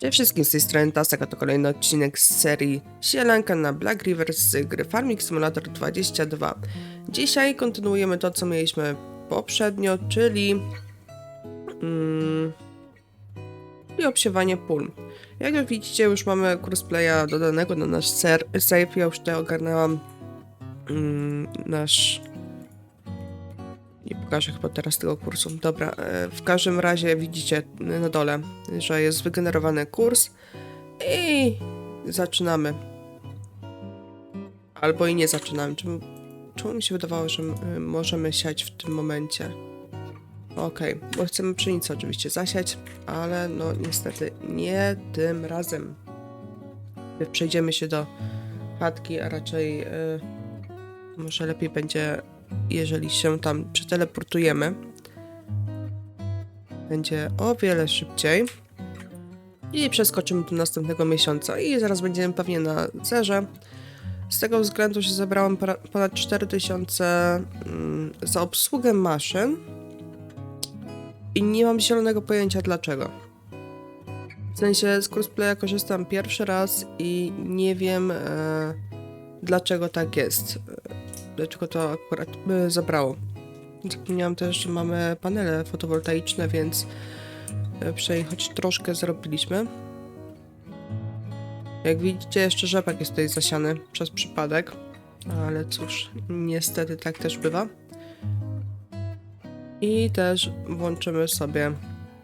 Cześć wszystkim, z tej strony Tasek, a to kolejny odcinek z serii Sielanka na Black River z gry Farming Simulator 22. Dzisiaj kontynuujemy to, co mieliśmy poprzednio, czyli... Mm, i obsiewanie pól. Jak widzicie, już mamy crossplaya dodanego na nasz ser. Ja już tutaj ogarnęłam mm, nasz... Nie pokażę chyba teraz tego kursu. Dobra, e, w każdym razie widzicie na dole, że jest wygenerowany kurs i zaczynamy. Albo i nie zaczynamy. Czemu, czemu mi się wydawało, że możemy siać w tym momencie? Okej, bo chcemy pszenicę oczywiście zasiać, ale no niestety nie tym razem. Przejdziemy się do chatki, a raczej y, może lepiej będzie, jeżeli się tam przeteleportujemy. Będzie o wiele szybciej. I przeskoczymy do następnego miesiąca i zaraz będziemy pewnie na zerze. Z tego względu, że zebrałem para- ponad 4000 mm, za obsługę maszyn i nie mam zielonego pojęcia dlaczego. W sensie z crossplaya korzystam pierwszy raz i nie wiem e, dlaczego tak jest. Dlaczego to akurat by zabrało. Zapomniałam też, że mamy panele fotowoltaiczne, więc e, przynajmniej choć troszkę zrobiliśmy. Jak widzicie, jeszcze rzepak jest tutaj zasiany przez przypadek, ale cóż, niestety tak też bywa. I też włączymy sobie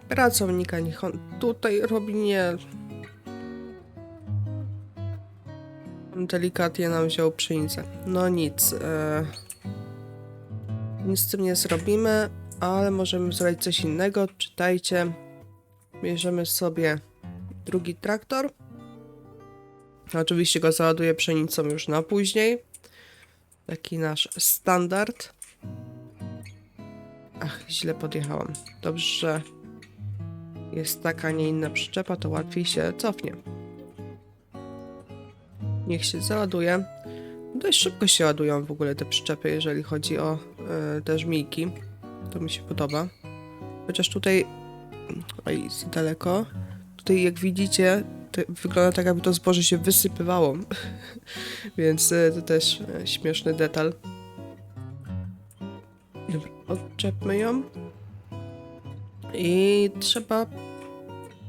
pracownika, niech on tutaj robi nie. Delikatnie nam wziął pszenicę. No nic. E... Nic z tym nie zrobimy, ale możemy zrobić coś innego. Czytajcie. Bierzemy sobie drugi traktor. Oczywiście go załaduję pszenicą już na później. Taki nasz standard. Ach, źle podjechałam. Dobrze, że jest taka, nie inna przyczepa, to łatwiej się cofnie. Niech się załaduje. Dość szybko się ładują w ogóle te przyczepy, jeżeli chodzi o e, te żmijki. To mi się podoba. Chociaż tutaj... Oj, za daleko. Tutaj jak widzicie, wygląda tak, jakby to zboże się wysypywało. Więc e, to też e, śmieszny detal. Dobra, odczepmy ją. I trzeba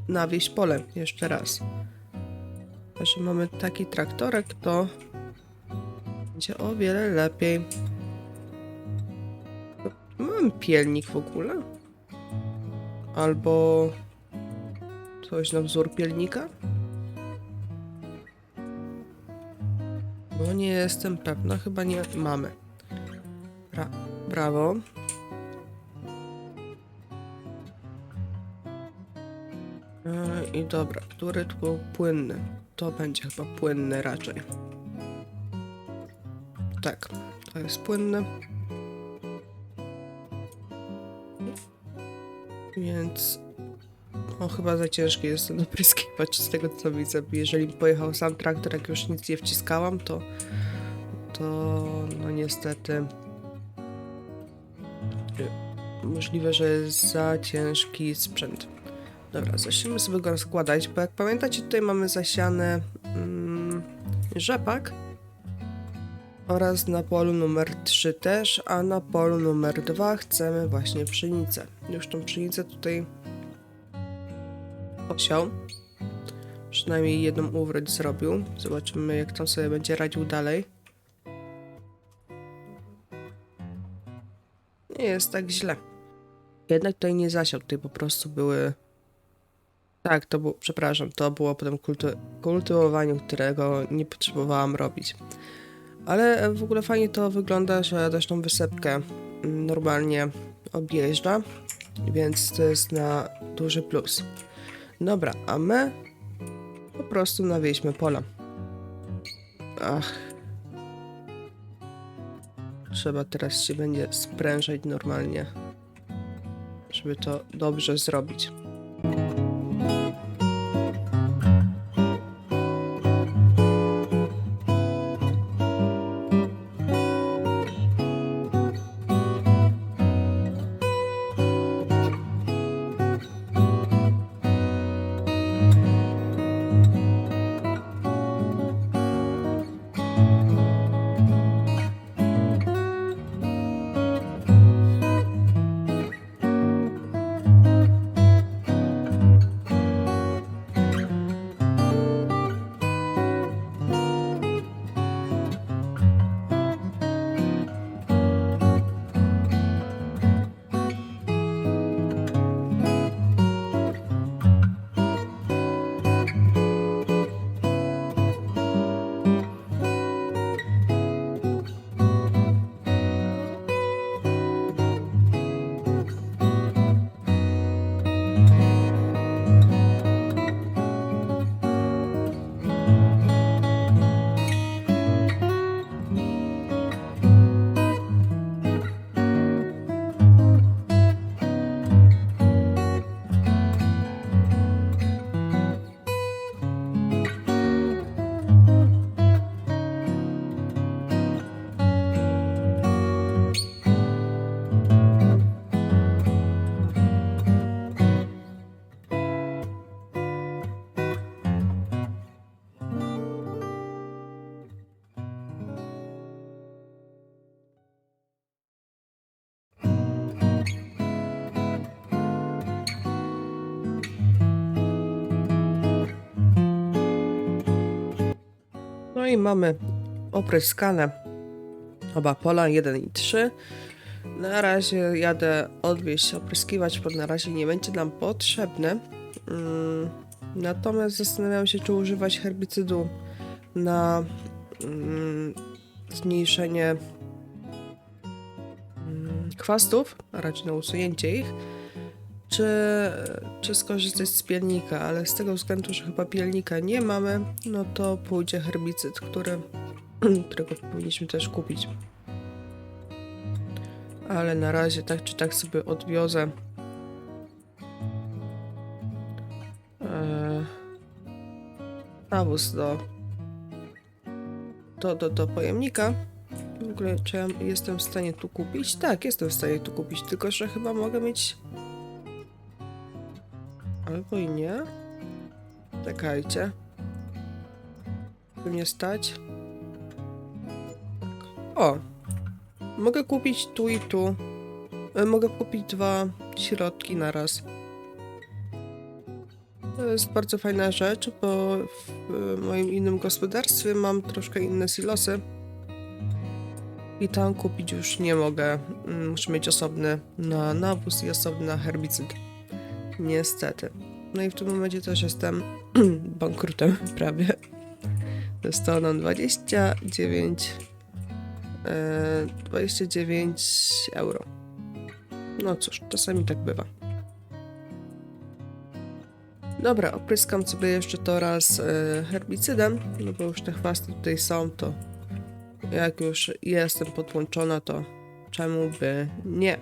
nawieść pole jeszcze raz. Że mamy taki traktorek, to będzie o wiele lepiej. Mam pielnik w ogóle? Albo coś na wzór pielnika? Bo nie jestem pewna, chyba nie mamy. Bra brawo. E, I dobra, który tu był płynny? To będzie chyba płynny raczej. Tak, to jest płynny. Więc o, chyba za ciężki jest ten opryskiwacz z tego co widzę. Jeżeli pojechał sam traktor, jak już nic nie wciskałam, to to no niestety możliwe, że jest za ciężki sprzęt. Dobra, zacznijmy sobie go rozkładać, bo jak pamiętacie, tutaj mamy zasiane mm, rzepak oraz na polu numer 3 też, a na polu numer 2 chcemy właśnie pszenicę. Już tą pszenicę tutaj posiał. Przynajmniej jedną uwroć zrobił. Zobaczymy, jak tam sobie będzie radził dalej. Nie jest tak źle. Jednak tutaj nie zasiał, tutaj po prostu były. Tak, to było, przepraszam, to było potem kultu kultywowanie, którego nie potrzebowałam robić. Ale w ogóle fajnie to wygląda, że też tą wysepkę mm, normalnie objeżdża, więc to jest na duży plus. Dobra, a my po prostu nawieźmy pola. Ach. Trzeba teraz się będzie sprężać normalnie, żeby to dobrze zrobić. I mamy opryskane oba pola, 1 i 3. Na razie jadę odwieźć opryskiwacz, bo na razie nie będzie nam potrzebny. Mm, Natomiast zastanawiam się, czy używać herbicydu na mm, zmniejszenie mm, chwastów, a raczej na usunięcie ich, czy, czy skorzystać z pielnika, ale z tego względu, że chyba pielnika nie mamy, no to pójdzie herbicyd, który, którego powinniśmy też kupić. Ale na razie tak czy tak sobie odwiozę e, nawóz do, do, do, do pojemnika. W ogóle, czy ja jestem w stanie tu kupić? Tak, jestem w stanie tu kupić, tylko że chyba mogę mieć... Albo i nie. Czekajcie. By mnie stać. O! Mogę kupić tu i tu. E, Mogę kupić dwa środki na raz. To jest bardzo fajna rzecz, bo w moim innym gospodarstwie mam troszkę inne silosy. I tam kupić już nie mogę. Mm, Muszę mieć osobny na nawóz i osobny na herbicyd. Niestety. No i w tym momencie też jestem bankrutem prawie. Zostało nam 29 e, 29 euro. No cóż, czasami tak bywa. Dobra, opryskam sobie jeszcze to raz e, herbicydem, no bo już te chwasty tutaj są, to jak już jestem podłączona, to czemu by nie?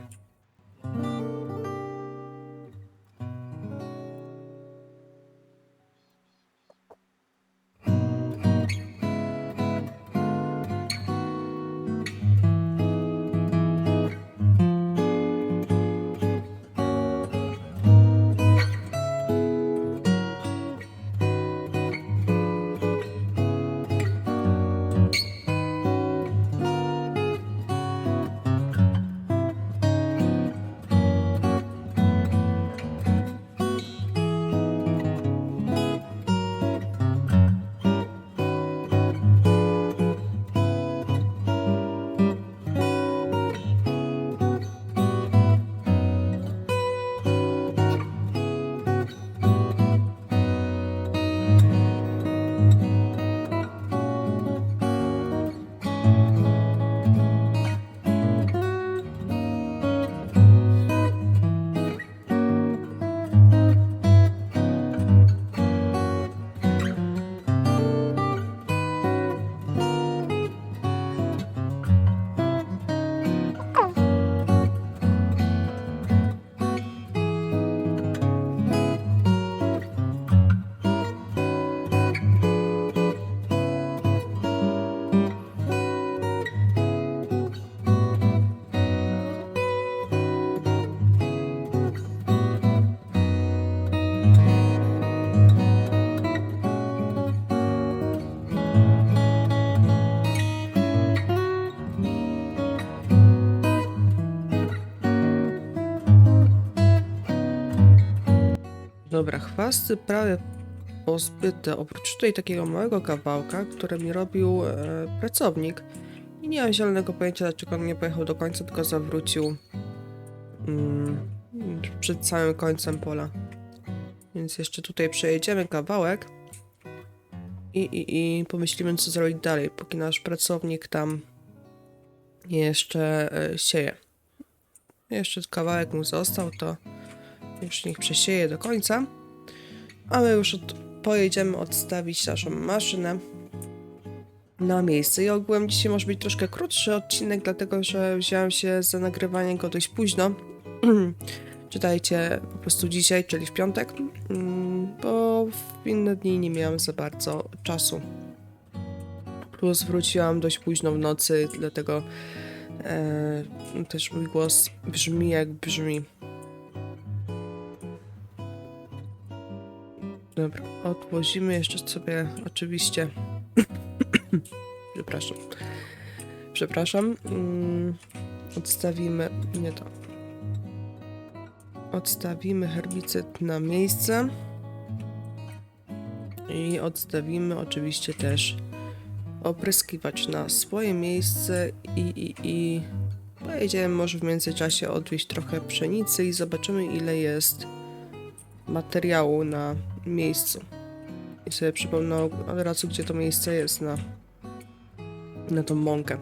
Dobra, chwasty prawie pozbyte, oprócz tutaj takiego małego kawałka, który mi robił e, pracownik. I nie mam zielonego pojęcia, dlaczego on nie pojechał do końca, tylko zawrócił mm, przed samym końcem pola. Więc jeszcze tutaj przejedziemy kawałek i, i, i pomyślimy, co zrobić dalej, póki nasz pracownik tam jeszcze e, sieje. Jeszcze kawałek mu został, to już niech przesieje do końca. A my już od, pojedziemy odstawić naszą maszynę na miejsce. I ogółem dzisiaj może być troszkę krótszy odcinek, dlatego że wziąłem się za nagrywanie go dość późno. Czytajcie po prostu dzisiaj, czyli w piątek, mm, bo w inne dni nie miałem za bardzo czasu. Plus wróciłam dość późno w nocy, dlatego e, też mój głos brzmi jak brzmi. Dobra, odwozimy jeszcze sobie oczywiście. Przepraszam. Przepraszam. Mm, odstawimy. Nie to. Odstawimy herbicyd na miejsce. I odstawimy oczywiście też opryskiwacz na swoje miejsce i, i, i pojedziemy może w międzyczasie odwieźć trochę pszenicy i zobaczymy ile jest materiału na miejscu. I sobie przypomnę od razu, gdzie to miejsce jest na, na tą mąkę.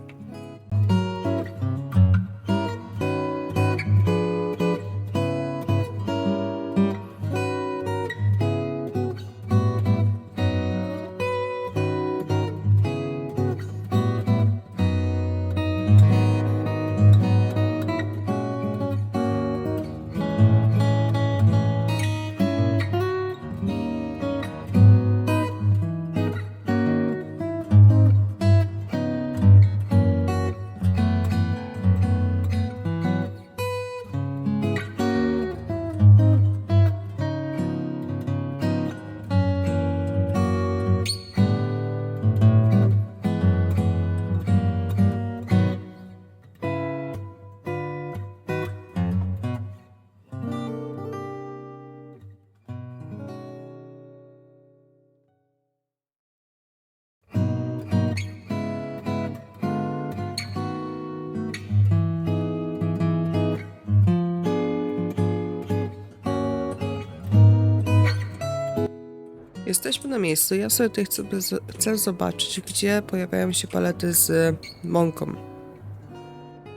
Jesteśmy na miejscu. Ja sobie tutaj chcę, chcę zobaczyć, gdzie pojawiają się palety z mąką.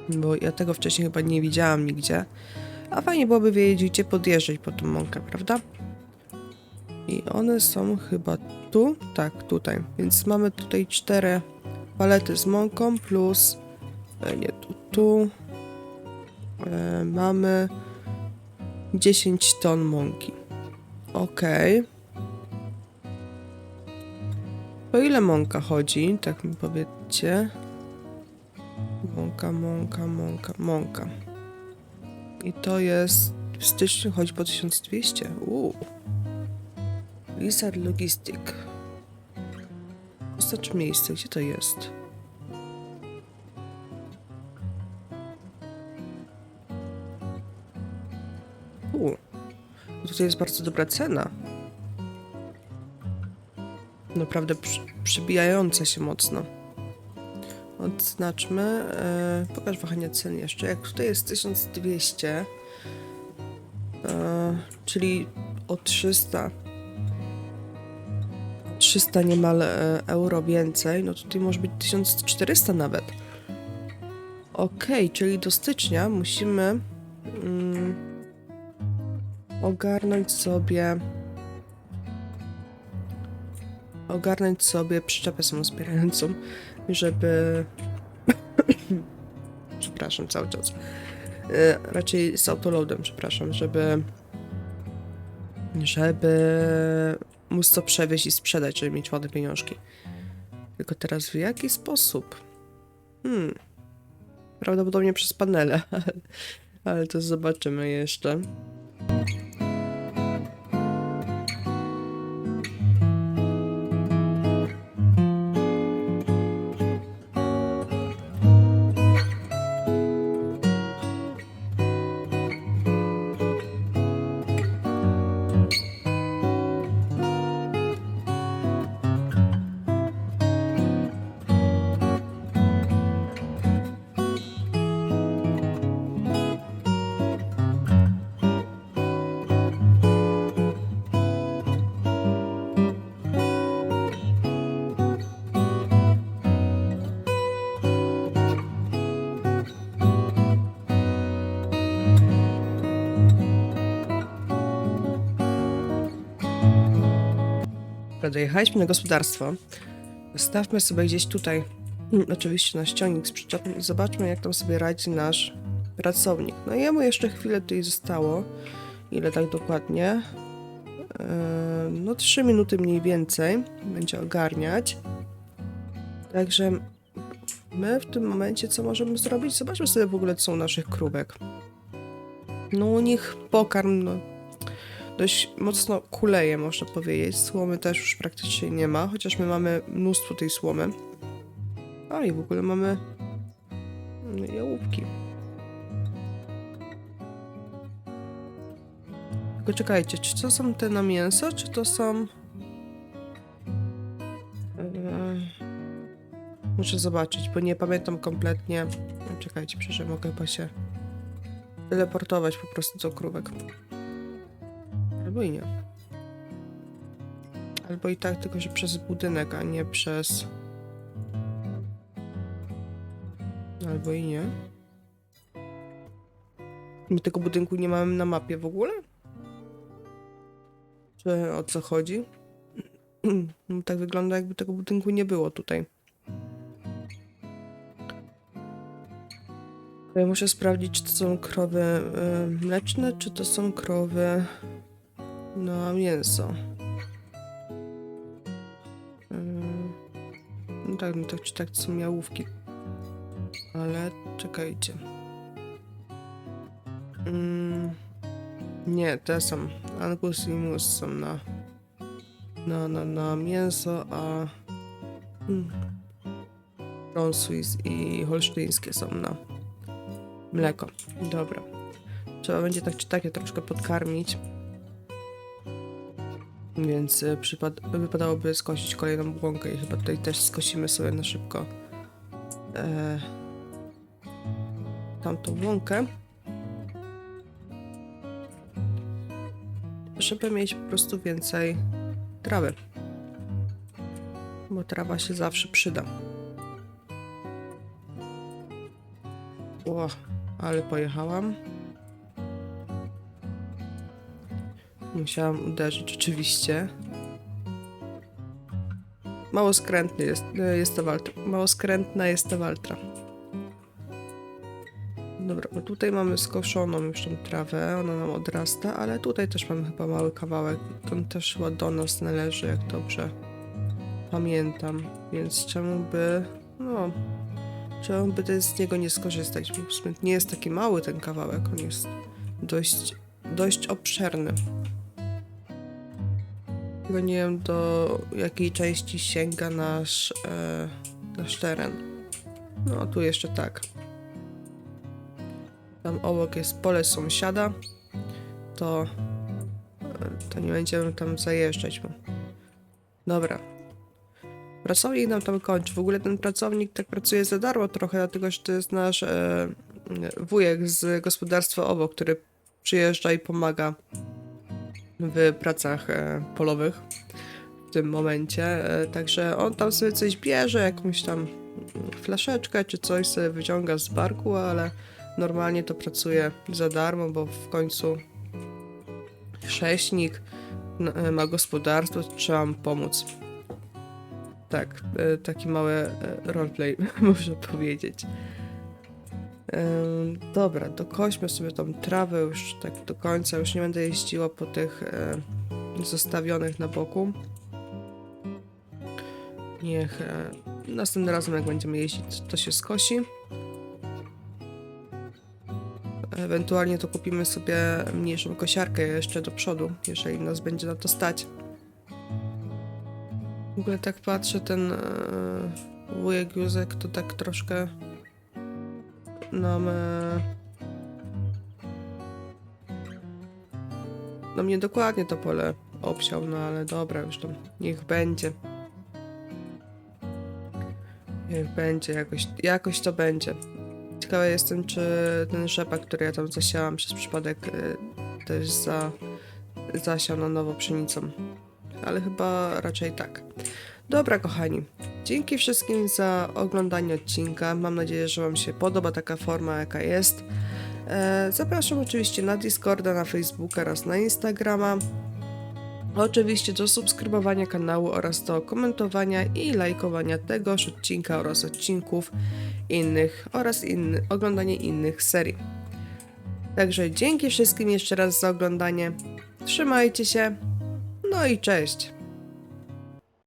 Bo ja tego wcześniej chyba nie widziałam nigdzie. A fajnie byłoby wiedzieć, gdzie podjeżdżać po tą mąkę, prawda? I one są chyba tu? Tak, tutaj. Więc mamy tutaj cztery palety z mąką plus... E, nie, tu, tu. E, mamy 10 ton mąki. Okej. O ile mąka chodzi? Tak mi powiedzcie. Mąka, mąka, mąka, mąka. I to jest... W styczniu chodzi po 1200. Uuu. Lizard Logistic. Oznacz miejsce. Gdzie to jest? Uuu. Tutaj jest bardzo dobra cena naprawdę przy, przybijające się mocno. Odznaczmy. E, pokaż wahanie cen jeszcze. Jak tutaj jest 1200, e, czyli o 300 300 niemal e, euro więcej, no tutaj może być 1400 nawet. Ok, czyli do stycznia musimy mm, ogarnąć sobie ogarnąć sobie przyczepę samozbierającą, żeby... przepraszam, cały czas. E, raczej z autoloadem, przepraszam, żeby... żeby móc to przewieźć i sprzedać, żeby mieć ładne pieniążki. Tylko teraz w jaki sposób? Hmm. Prawdopodobnie przez panele, ale to zobaczymy jeszcze. Dojechaliśmy na gospodarstwo. Stawmy sobie gdzieś tutaj, mm, oczywiście na ściągnik z przyczepą i zobaczmy, jak tam sobie radzi nasz pracownik. No i jemu jeszcze chwilę tutaj zostało. Ile tak dokładnie? Eee, no 3 minuty mniej więcej będzie ogarniać. Także my w tym momencie co możemy zrobić? Zobaczmy sobie w ogóle co u naszych krówek. No u nich pokarm, no dość mocno kuleje, można powiedzieć. Słomy też już praktycznie nie ma, chociaż my mamy mnóstwo tej słomy. A i w ogóle mamy jałówki. Tylko czekajcie, czy to są te na mięso, czy to są... Eee, Muszę zobaczyć, bo nie pamiętam kompletnie. Czekajcie, przecież mogę chyba się teleportować po prostu do krówek. Albo i nie. Albo i tak, tylko że przez budynek, a nie przez... Albo i nie. My tego budynku nie mamy na mapie w ogóle? Czy o co chodzi? No, tak wygląda, jakby tego budynku nie było tutaj. Ja muszę sprawdzić, czy to są krowy y, mleczne, czy to są krowy na mięso. Y, no tak, no tak czy tak są jałówki. Ale czekajcie. Mm, nie, te są. Angus i mus są na, na, na, na mięso, a mm, Brown Swiss i holsztyńskie są na mleko. Dobra. Trzeba będzie tak czy tak je troszkę podkarmić. Więc przypad- wypadałoby skosić kolejną błąkę i chyba tutaj też skosimy sobie na szybko e, tamtą łąkę. Żeby mieć po prostu więcej trawy. Bo trawa się zawsze przyda. O, ale pojechałam. Musiałam uderzyć rzeczywiście. Mało skrętny jest, e, jest ta waltra. Mało skrętna jest ta waltra. Dobra, bo tutaj mamy skoszoną już tą trawę, ona nam odrasta, ale tutaj też mamy chyba mały kawałek. On też chyba do nas należy, jak dobrze pamiętam. Więc czemu by... No... Czemu by z niego nie skorzystać? Bo nie jest taki mały ten kawałek, on jest dość, dość obszerny. Tylko nie wiem do jakiej części sięga nasz, e, nasz teren. No, tu jeszcze tak. Tam obok jest pole sąsiada. To, e, to nie będziemy tam zajeżdżać. Dobra. Pracownik nam tam kończy. W ogóle ten pracownik tak pracuje za darmo trochę, dlatego że to jest nasz e, wujek z gospodarstwa obok, który przyjeżdża i pomaga w pracach e, polowych w tym momencie. E, także on tam sobie coś bierze, jakąś tam mm, flaszeczkę czy coś sobie wyciąga z barku, ale normalnie to pracuje za darmo, bo w końcu chrześnik e, ma gospodarstwo, trzeba mu pomóc. Tak, taki mały roleplay, można powiedzieć. Dobra, dokośmy sobie tą trawę już tak do końca. Już nie będę jeździła po tych zostawionych na boku. Niech e, następnym razem, jak będziemy jeździć, to się skosi. Ewentualnie to kupimy sobie mniejszą kosiarkę jeszcze do przodu, jeżeli nas będzie na to stać. W ogóle tak patrzę, ten e, wujek Józek to tak troszkę nam... No mnie dokładnie to pole obsiał, no ale dobra, już tam niech będzie. Niech będzie, jakoś, jakoś to będzie. Ciekawa jestem, czy ten rzepak, który ja tam zasiałam przez przypadek, e, też za, zasiał na nowo pszenicą. Ale chyba raczej tak. Dobra, kochani. Dzięki wszystkim za oglądanie odcinka. Mam nadzieję, że Wam się podoba taka forma, jaka jest. E, zapraszam oczywiście na Discorda, na Facebooka oraz na Instagrama. Oczywiście do subskrybowania kanału oraz do komentowania i lajkowania tegoż odcinka oraz odcinków innych oraz inny, oglądanie innych serii. Także dzięki wszystkim jeszcze raz za oglądanie. Trzymajcie się. No i cześć.